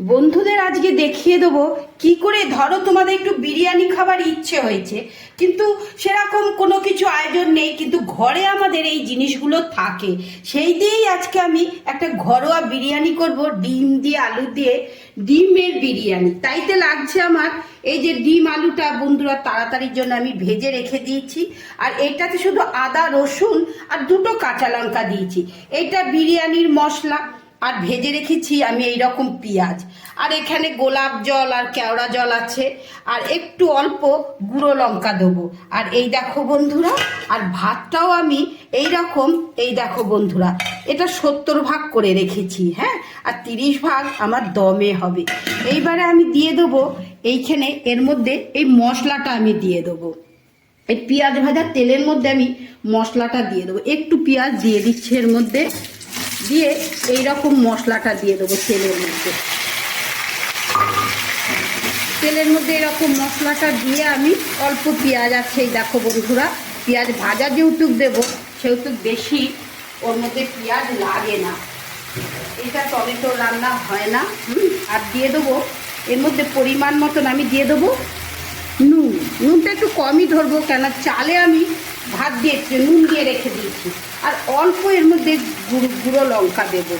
বন্ধুদের আজকে দেখিয়ে দেবো কি করে, ধরো তোমাদের একটু বিরিয়ানি খাবার ইচ্ছে হয়েছে, কিন্তু সেরকম কোনো কিছু আয়োজন নেই, কিন্তু ঘরে আমাদের এই জিনিসগুলো থাকে। সেই দিয়েই আজকে আমি একটা ঘরোয়া বিরিয়ানি করব, ডিম দিয়ে আলু দিয়ে, ডিমের বিরিয়ানি। তাইতে লাগছে আমার, এই যে ডিম আলুটা বন্ধুরা তাড়াতাড়ির জন্য আমি ভেজে রেখে দিয়েছি, আর এটাতে শুধু আদা, রসুন আর দুটো কাঁচা লঙ্কা দিয়েছি। এটা বিরিয়ানির মশলা আর ভেজে রেখেছি আমি এই রকম পেঁয়াজ। আর এখানে গোলাপ জল আর কেওড়া জল আছে। আর একটু অল্প গুঁড়ো লঙ্কা দেবো। আর এই দেখো বন্ধুরা, আর ভাতটাও আমি এই রকম এই দেখো বন্ধুরা, এটা সত্তর ভাগ করে রেখেছি হ্যাঁ? আর তিরিশ ভাগ আমার দমে হবে। এইবারে আমি দিয়ে দেবো এইখানে, এর মধ্যে এই মশলাটা আমি দিয়ে দেবো। এই পেঁয়াজ ভাজার তেলের মধ্যে আমি মশলাটা দিয়ে দেবো। একটু পেঁয়াজ দিয়ে দিচ্ছি এর মধ্যে। দিয়ে এই রকম মশলাটা দিয়ে দেবো তেলের মধ্যে। তেলের মধ্যে এরকম মশলাটা দিয়ে আমি অল্প পেঁয়াজ আছে দেখো বন্ধুরা, পেঁয়াজ ভাজা যেহেতু দেবো সেহেতু বেশি, ওর মধ্যে পেঁয়াজ লাগে না। এটা টমেটো রান্না হয় না আর দিয়ে দেবো, এর মধ্যে পরিমাণ মতন আমি দিয়ে দেবো নুন নুনটা একটু কমই ধরবো কেন চালে আমি ভাত দিয়েছি নুন দিয়ে রেখে দিয়েছি। আর অল্প এর মধ্যে গুঁড়ো গুঁড়ো লঙ্কা দেব।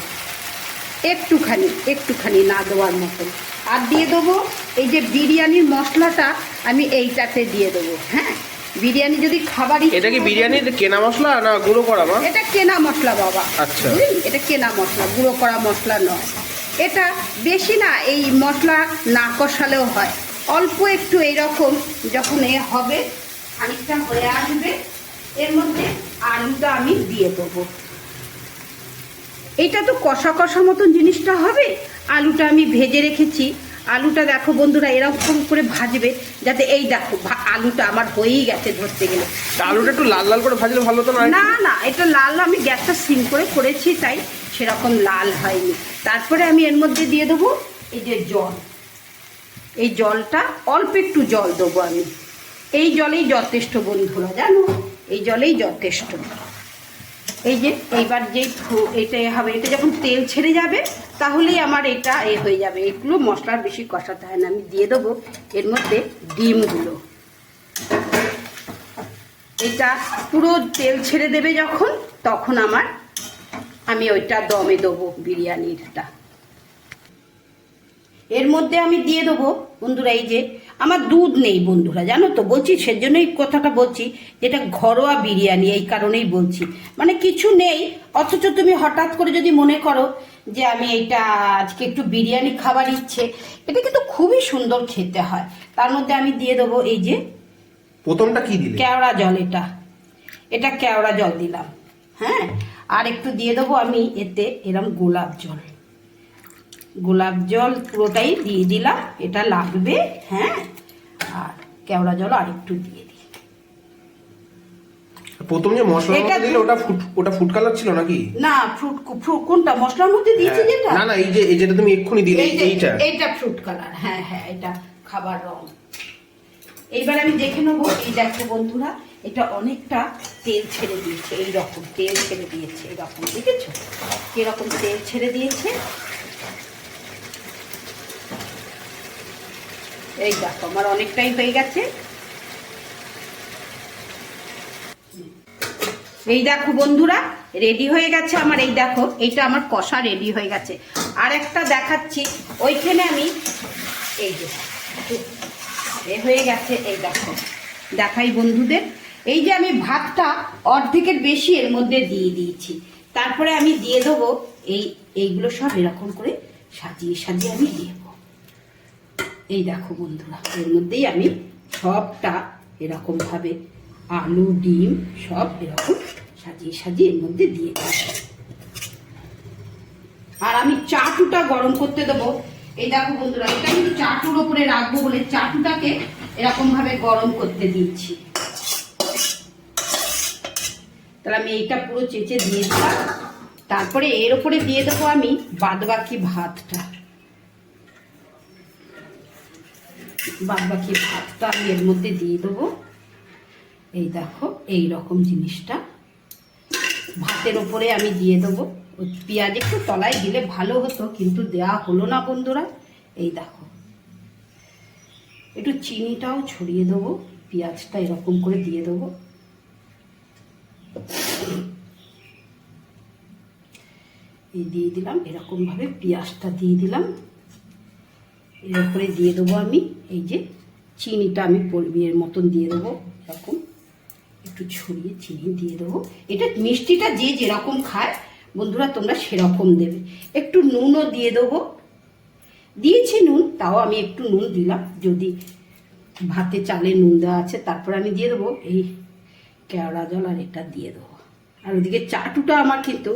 একটুখানি একটুখানি না দেওয়ার মতন। আর দিয়ে দেবো এই যে বিরিয়ানির মশলাটা আমি এইটাতে দিয়ে দেবো হ্যাঁ? বিরিয়ানি যদি খাবারই এটা কি বিরিয়ানির কেনা মশলা না গুঁড়ো করা মা? এটা কেনা মশলা বাবা। আচ্ছা। এটা কেনা মশলা গুঁড়ো করা মশলা নয়। এটা বেশি না এই মশলা না কষালেও হয়। অল্প একটু এইরকম যখন এ হবে খানিকটা হয়ে আসবে এর মধ্যে আলুটা আমি দিয়ে দেবো। এটা তো কষা কষা মতন জিনিসটা হবে। আলুটা আমি ভেজে রেখেছি। আলুটা দেখো বন্ধুরা এরকম করে ভাজবে যাতে এই দেখো আলুটা আমার হয়েই গেছে ধরতে গেলে। আলুটা একটু লাল লাল করে ভাজলে ভালো না? না না এটা লাল আমি গ্যাসটা সিম করে করেছি তাই সেরকম লাল হয়নি। তারপরে আমি এর মধ্যে দিয়ে দেবো এই যে জল। এই জলটা অল্প একটু জল দেবো আমি। এই জলেই যথেষ্ট বন্ধুরা, জানো? এই জলেই যথেষ্ট। এই যে, এইবার যেই এটা হবে, এটা যখন তেল ছেড়ে যাবে, তাহলেই আমার এটা এ হয়ে যাবে। এগুলো মশলার বেশি কষাতে হয় না, আমি দিয়ে দেবো। এর মধ্যে ডিমগুলো। এটা পুরো তেল ছেড়ে দেবে যখন, তখন আমার, আমি ওইটা দমে দেবো বিরিয়ানিটা। এর মধ্যে আমি দিয়ে দেবো। বন্ধুরা এই যে আমার দুধ নেই বন্ধুরা জানো তো বলছি সেজন্যই কথাটা বলছি যেটা ঘরোয়া বিরিয়ানি এই কারণেই বলছি। মানে কিছু নেই অথচ তুমি হঠাৎ করে যদি মনে করো যে আমি এটা আজকে একটু বিরিয়ানি খাবার ইচ্ছে এটা কিন্তু খুবই সুন্দর খেতে হয়। তার মধ্যে আমি দিয়ে দেবো এই যে প্রথমটা কি দিলে? কেওড়া জল এটা। এটা কেওড়া জল দিলাম হ্যাঁ? আর একটু দিয়ে দেবো আমি এতে এরম গোলাপ জল। গোলাপ জল পুরোটাই দিয়ে দিলাম এটা লাগবে হ্যাঁ আর কেওড়া জল আর একটু দিয়ে দিই। প্রথম যে মশলাটা দিলে ওটা ফুড ওটা ফুড কালার ছিল নাকি? না ফ্রুট ফ্রুট কোনটা মশলার মধ্যে দিয়েছি হ্যাঁ। যেটা? না না এই যে এই যেটা তুমি এক্ষুনি দিলে এইটা। এইটা ফ্রুট কালার হ্যাঁ হ্যাঁ এটা খাবার রং। এইবার আমি দেখে নেব এই দেখো বন্ধুরা এটা অনেকটা তেল ছেড়ে দিয়েছে এইরকম তেল ছেড়ে দিয়েছে এরকম দেখেছ? কীরকম তেল ছেড়ে দিয়েছে? এই দেখো, আমার অনেকটাই হয়ে গেছে। এই দেখো বন্ধুরা রেডি হয়ে গেছে আমার, এই দেখো, এইটা আমার কষা রেডি হয়ে গেছে। আর একটা দেখাচ্ছি, ওইখানে আমি, এই যে, এ হয়ে গেছে, এই দেখো, দেখাই বন্ধুদের। এই যে আমি ভাতটা অর্ধেকের বেশি এর মধ্যে দিয়ে দিয়েছি। তারপরে আমি দিয়ে দেবো এই, এইগুলো সব এরকম করে সাজিয়ে সাজিয়ে আমি দেবো এই দেখো বন্ধুরা, এর মধ্যেই আমি সবটা এরকম ভাবে আলু, ডিম সব এরকম সাজিয়ে সাজিয়ে এর মধ্যে দিয়ে আর আমি চাটুটা গরম করতে দেবো। এই দেখো বন্ধুরা, এটা কিন্তু চাটুর ওপরে রাখব বলে চাটুটাকে এরকম ভাবে গরম করতে দিচ্ছি তাহলে আমি এইটা পুরো চেঁচে দিয়ে দিলাম। তারপরে এর ওপরে দিয়ে দেবো আমি বাদবাকি ভাতটা। বাদবাকি ভাতটা আমি এর মধ্যে দিয়ে দেবো। এই দেখো, এই রকম জিনিসটা। ভাতের ওপরে আমি দিয়ে দেবো। পেঁয়াজ একটু তলায় দিলে ভালো হতো, কিন্তু দেওয়া হলো না বন্ধুরা। এই দেখো। একটু চিনিটাও ছড়িয়ে দেবো, পেঁয়াজটা এরকম করে দিয়ে দেবো। এই দিয়ে দিলাম, এরকমভাবে পেঁয়াজটা দিয়ে দিলাম। এর উপরে দিয়ে দেবো আমি, এই যে চিনিটা আমি পরিবের মতন দিয়ে দেবো, এরকম একটু ছড়িয়ে চিনি দিয়ে দেবো। এটা মিষ্টিটা যে যেরকম খায়, বন্ধুরা তোমরা সেরকম দেবে। একটু নুনও দিয়ে দেবো। দিয়েছি নুন, তাও আমি একটু নুন দিলাম, যদি ভাতে চালে নুন দেওয়া আছে, তারপর আমি দিয়ে দেবো এই কেওড়া জল আর এটা দিয়ে দেবো। আর ওদিকে চাটুটা আমার কিন্তু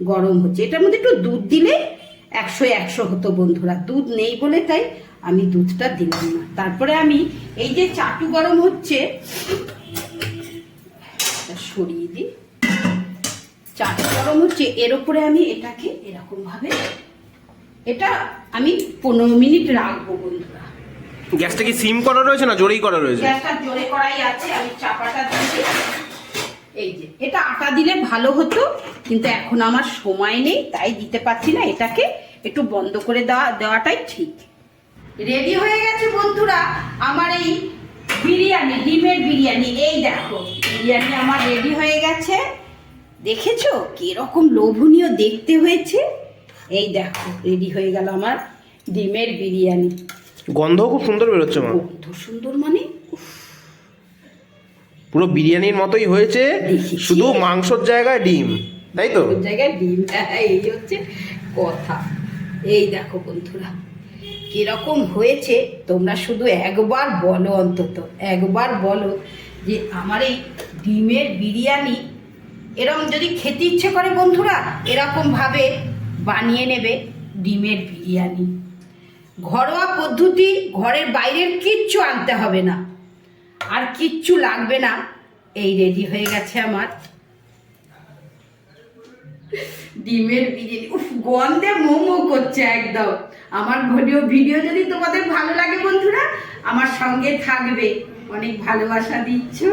গরম হচ্ছে। এটার মধ্যে একটু দুধ দিলে একশো একশো হতো বন্ধুরা। দুধ নেই বলে তাই আমি দুধটা দিলাম না। তারপরে আমি এই যে চাটু গরম হচ্ছে সরিয়ে দিই। চাটু গরম হচ্ছে এর উপরে আমি এটাকে এরকম ভাবে এটা আমি পনেরো মিনিট রাখব বন্ধুরা। গ্যাসটা কি সিম করা রয়েছে না জোরেই করা রয়েছে? গ্যাসটা জোরে করাই আছে আমি চাপাটা দিচ্ছি। এই যে এটা আটা দিলে ভালো হতো কিন্তু এখন আমার সময় নেই তাই দিতে পারছি না এটাকে একটু বন্ধ করে দেওয়া দেওয়াটাই ঠিক। রেডি হয়ে গেছে বন্ধুরা আমার এই বিরিয়ানি ডিমের বিরিয়ানি এই দেখো বিরিয়ানি আমার রেডি হয়ে গেছে। দেখেছ কীরকম লোভনীয় দেখতে হয়েছে? এই দেখো রেডি হয়ে গেল আমার ডিমের বিরিয়ানি। গন্ধও খুব সুন্দর বেরোচ্ছে গন্ধ সুন্দর মানে? পুরো বিরিয়ানির মতোই হয়েছে শুধু মাংসর জায়গায় ডিম তাই তো? জায়গায় ডিম হ্যাঁ, এই হচ্ছে কথা। এই দেখো বন্ধুরা কীরকম হয়েছে তোমরা শুধু একবার বলো অন্তত একবার বলো যে আমার এই ডিমের বিরিয়ানি এরকম যদি খেতে ইচ্ছে করে বন্ধুরা এরকম ভাবে বানিয়ে নেবে ডিমের বিরিয়ানি। ঘরোয়া পদ্ধতি ঘরের বাইরের কিচ্ছু আনতে হবে না। আর কিচ্ছু লাগবে না। এই রেডি হয়ে গেছে আমার। ডিমের বিরিয়ানি। উফ, গন্ধে মোমো করছে একদম। আমার ভিডিও ভিডিও যদি তোমাদের ভালো লাগে বন্ধুরা, আমার সঙ্গে থাকবে। অনেক ভালোবাসা দিচ্ছ।